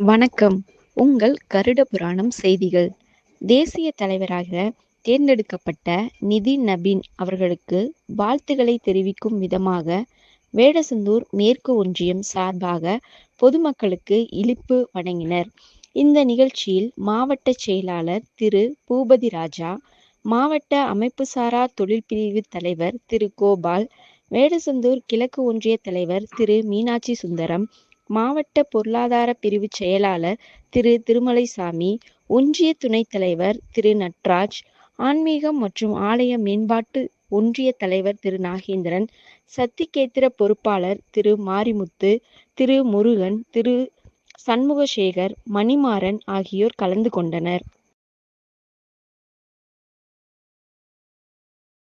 வணக்கம். உங்கள் கருட புராணம் செய்திகள். தேசிய தலைவராக தேர்ந்தெடுக்கப்பட்ட நிதி நபின் அவர்களுக்கு வாழ்த்துக்களை தெரிவிக்கும் விதமாக வேடசந்தூர் மேற்கு ஒன்றியம் சார்பாக பொதுமக்களுக்கு இழிப்பு வழங்கினர் இந்த நிகழ்ச்சியில் மாவட்ட செயலாளர் திரு. பூபதி ராஜா மாவட்ட அமைப்புசாரா தொழில் பிரிவு தலைவர் திரு. கோபால் வேடசந்தூர் கிழக்கு ஒன்றிய தலைவர் திரு. மீனாட்சி சுந்தரம் மாவட்ட பொருளாதார பிரிவு செயலாளர் திரு. திருமலைசாமி ஒன்றிய துணைத் தலைவர் திரு. நட்ராஜ் ஆன்மீகம் மற்றும் ஆலய மேம்பாட்டு ஒன்றிய தலைவர் திரு. நாகேந்திரன் சத்திகேத்திர பொறுப்பாளர் திரு. மாரிமுத்து திரு. முருகன் திரு. சண்முகசேகர் மணிமாறன் ஆகியோர் கலந்து கொண்டனர்.